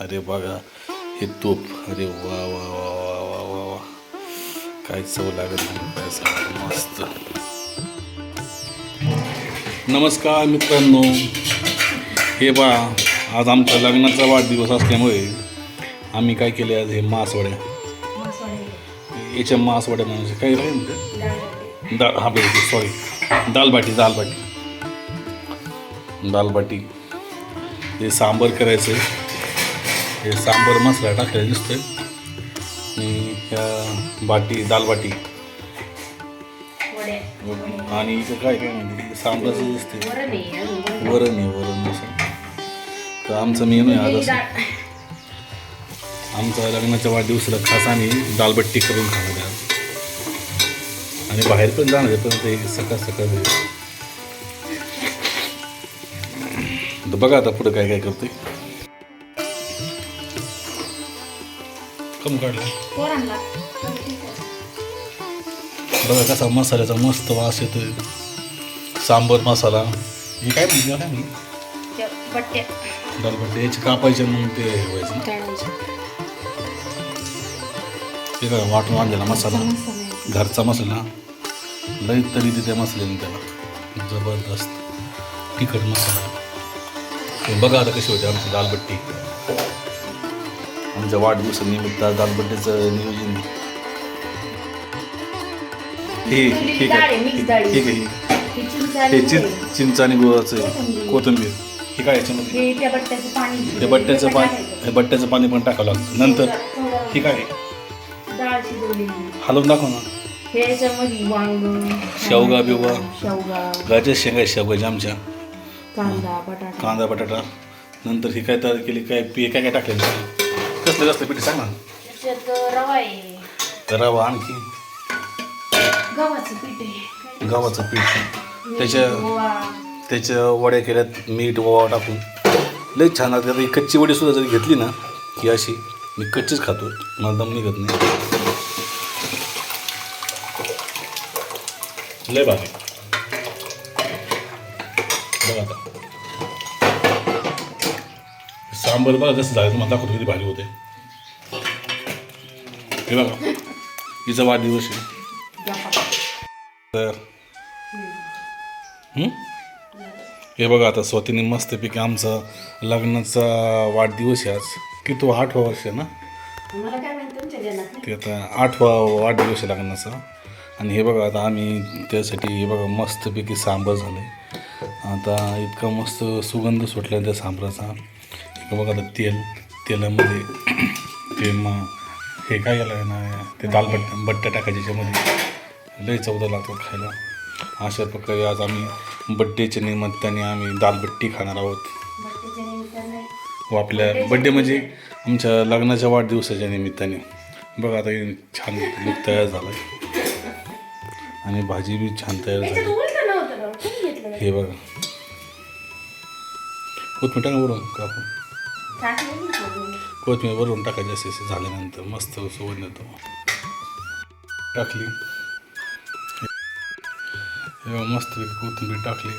अरे बघा हे तूप अरे वा वा वा वा वा वा वा काय चव लागत नाही मस्त. नमस्कार मित्रांनो. हे बा आज आमच्या लग्नाचा वाढदिवस असल्यामुळे आम्ही काय केले आज? हे मासवड्या. याच्या मासवड्या म्हणजे काय राहील म्हणते हा बघ सॉरी दालबाटी दालबाटी. दालबाटी. हे सांबर करायचं हे सांबर मसाला टाकायला दिसतोय. आणि ह्या बाटी दालबाटी आणि इथं काय काय म्हणते सांबराचं दिसते वरण आहे वरण. मसाला तर आमचा मेनू आहे आज असं. आमचा लग्नाच्या वाढदिवसाला खास आम्ही दालबट्टी करून खाणार आहे. आणि बाहेर पण जाणार आहे पण ते सकाळ सकाळ. तर बघा आता पुढं काय काय करते कम काढला. बघा कसा मसाल्याचा मस्त वास येतोय. सांबर मसाला. हे काय म्हणते काय दालबट्टी. याचे कापायचे मग ते व्हायचं ते काय वाटून आणलेला मसाला. घरचा मसाला. लई तरी तिथे मसाल्याने त्याला. जबरदस्त. तिखट मसाला. हे बघा आता कशी होते आमची दालबट्टी. आमच्या वाढदिवसानिमित्त आज दालबट्टीचं नियोजन. हे ठीक आहे ठीक आहे. हे चिं चिंच आणि गुळाचं आहे. कोथिंबीर. हे काय याच्यामध्ये? हे बट्ट्याचं पाणी. हे बट्ट्याचं पाणी पाणी टाकावं लागतं. नंतर हे काय? आहे? हलवून दाखव ना. शेवगा बिवगा. शेवगा. गाजर शेंगा शेवगाच्या आमच्या कांदा बटाटा. कांदा बटाटा. नंतर ही काय तयार केली? काय पी काय काय टाकलेलं? कसलं कसलं पिठी सांग ना. त्याच्यात रवा आहे. रवा आणखी? गव्हाचं पीठ आहे. गव्हाचं पीठ. त्याच्या ओवा. त्याच्या वड्या केल्यात मीठ ओवा टाकून. लई छान लागते. आता ही कच्ची वडी सुद्धा जरी घेतली ना की अशी मी कच्चीच खातो मला दम निघत नाही. लय भारी. बघा आता. सांबर बघा कसं झालं तुम्हाला दाखवतो किती भारी होते. हे बघा. हिचा वाढदिवस आहे. तर हं? बघा आता स्वतःने मस्तपैकी आमचा लग्नाचा वाढदिवस आहे आज. की तो आठवा वर्ष आहे ना? ते आता आठवा वाढदिवस आहे लग्नाचा. आणि हे बघा आता आम्ही त्यासाठी हे बघा मस्तपैकी सांबर झालं. आहे आता इतका मस्त सुगंध सुटला त्या सांबराचा. हे बघा आता तेल तेलामध्ये ते मग हे काय याला आहे ना ते दालबट्ट बट्ट्या टाकायचे त्याच्यामध्ये लई चवदा लागतो खायला. अशा प्रकारे आज आम्ही बड्डेच्या निमित्ताने आम्ही दालबट्टी खाणार आहोत. व आपल्या बड्डे म्हणजे आमच्या लग्नाच्या वाढदिवसाच्या निमित्ताने. बघा आता हे छान लुक तयार झाला आणि भाजी बी छान तयार झाली. हे बघा. कोथमीर टाका वरून कापून. कोथिंबीर वरून. कोथमीर वरून टाकायची असे असे झाल्यानंतर मस्त सुगंध येतो टाकली. एवढं मस्त कोथिंबीर टाकली.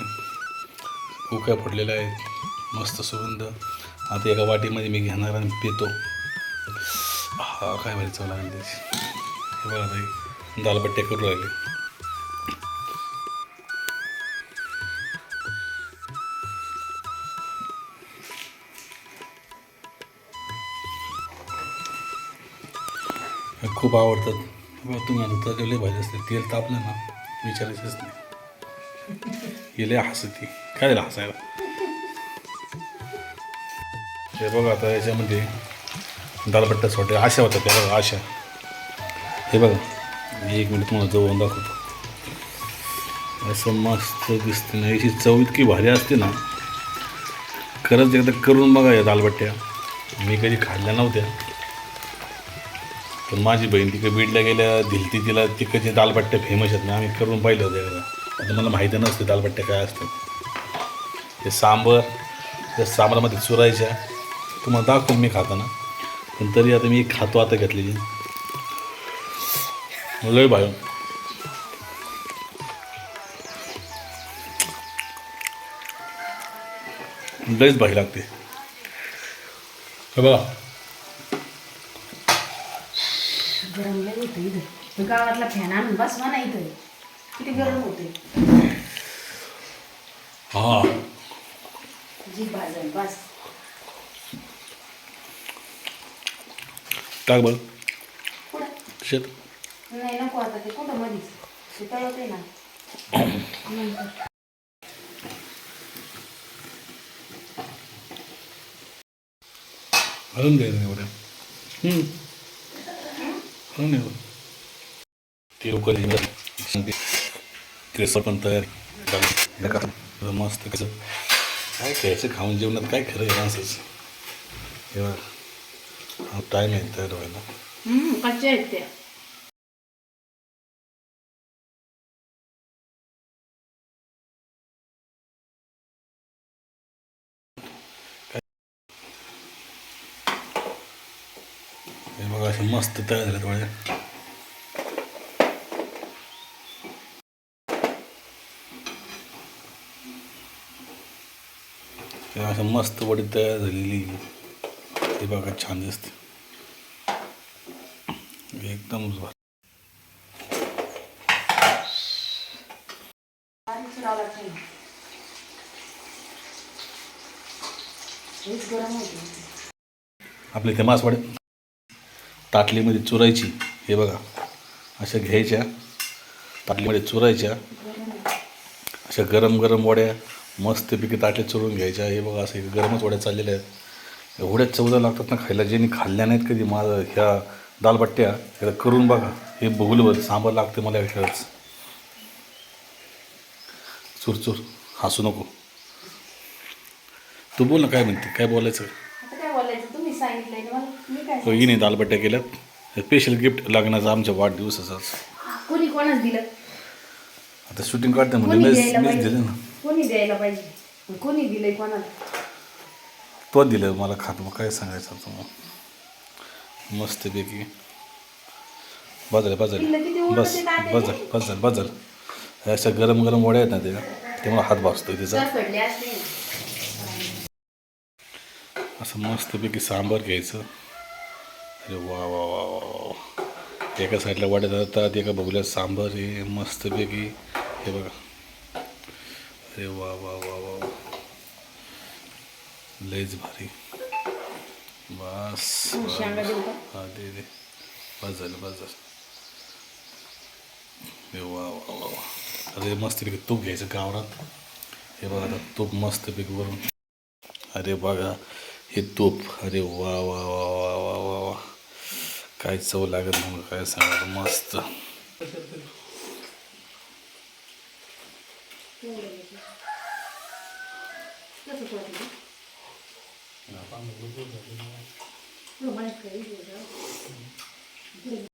उकळ्या फुटलेल्या आहेत. मस्त सुगंध. आता एका वाटीमध्ये मी घेणार आणि पितो. हा काय माहिती चव लागेल त्याची. हे बघा दालपट्टे करू लागले. खूप आवडतात. बघा तुम्ही आता तर लय भाजी असते तेल तापलं ना विचारायचंच नाही. हे लय हसती. काय झालं हसायला? हे बघा आता याच्यामध्ये दालबट्टा सोटे आशा होत्या त्या बघा आशा. हे बघा एक मिनिट तुम्हाला जवळून दाखवतो. असं मस्त दिसते ना. याची चव इतकी भारी असते ना. खरंच एकदा करून बघा या दालबट्ट्या. मी कधी खाल्ल्या नव्हत्या. पण माझी बहीण तिकडे बीडला गेल्या धिलती तिला तिकडचे दालबट्ट्या फेमस आहेत ना आम्ही करून पाहिलं होतं एकदा. आता मला माहिती नसते दालबट्ट्या काय असतात. ते सांबर त्या सांबरामध्ये चुरायच्या. तुम्हाला दाखवून मी खाताना. पण तरी आता मी खातो आता घेतलेली. लय भाई लयच भाई लागते. बघा. गरम लय होतं इथं. तो गावातला फॅन आणून बसवा ना इथं. किती गरम होते हा. जी भाजल बस. टाक बघ पुढं शेत. नाही नको आता ते कुठं मधीच. ते आहे ना. नंतर. घालून द्यायचं एवढ्या. ते उकळी ते पण तयार मस्त कसं? काय खायचं खाऊन जेवणात काय खरं आहे माणसाचं? हे बघ. हा टाईम आहे तयार व्हायला हम्म, कच्च्या आहेत त्या हे बघा असे मस्त तयार झाले थोड्या अशा असं मस्त वडी तयार झालेली. ते बघा छान दिसते. एकदम आपले इथे मासवडे ताटलीमध्ये चुरायची हे बघा अशा घ्यायच्या ताटलीमध्ये चुरायच्या अशा गरम गरम वड्या मस्तपैकी ताटल्या चुरून घ्यायच्या हे बघा असे गरमच वड्या चाललेल्या आहेत. एवढ्या चवदा लागतात ना खायला ज्यांनी खाल्ल्या नाहीत कधी माझं ह्या दालबट्ट्या ह्याला करून बघा हे बघूल सांबार लागते मला खेळच चुर चुर हसू नको. तू बोल ना काय म्हणते काय बोलायचं? सांगितलंय ना मला मी काय तो हिने दालबट्ट्या केल्यात स्पेशल गिफ्ट लागण्याचं आमच्या वाढदिवसाचाच? कोणी कोणाच दिलं? आता शूटिंग काढते म्हणजे मीच मीच दिलं ना. कोणी द्यायला पाहिजे? कोणी दिलंय कोणाला? तो दिलं मला खात मग काय सांगायचं मग? मस्तपैकी. बाजार बाजार पिल्लं किती बस बाजार बाजार ह्या अशा गरम गरम वड्या आहेत ना त्या त्यामुळे हात त्याचा जर पडले असते. असं मस्तपैकी सांबार घ्यायचं. वा वा वा वा वा एका साईडला वड्या जातात एका बघूल्यात सांबार आहे मस्तपैकी हे बघा अरे वा वा वा वा लयच भारी बस हा दे दे बस झालं बस झालं हे वा वा वा वा अरे मस्तपैकी तूप घ्यायचं गावरात हे बघा आता तूप मस्तपैकी वरून अरे बघा हे तूप अरे वा वा वा वा वा वा काय चव लागत मग काय सांगा मस्त.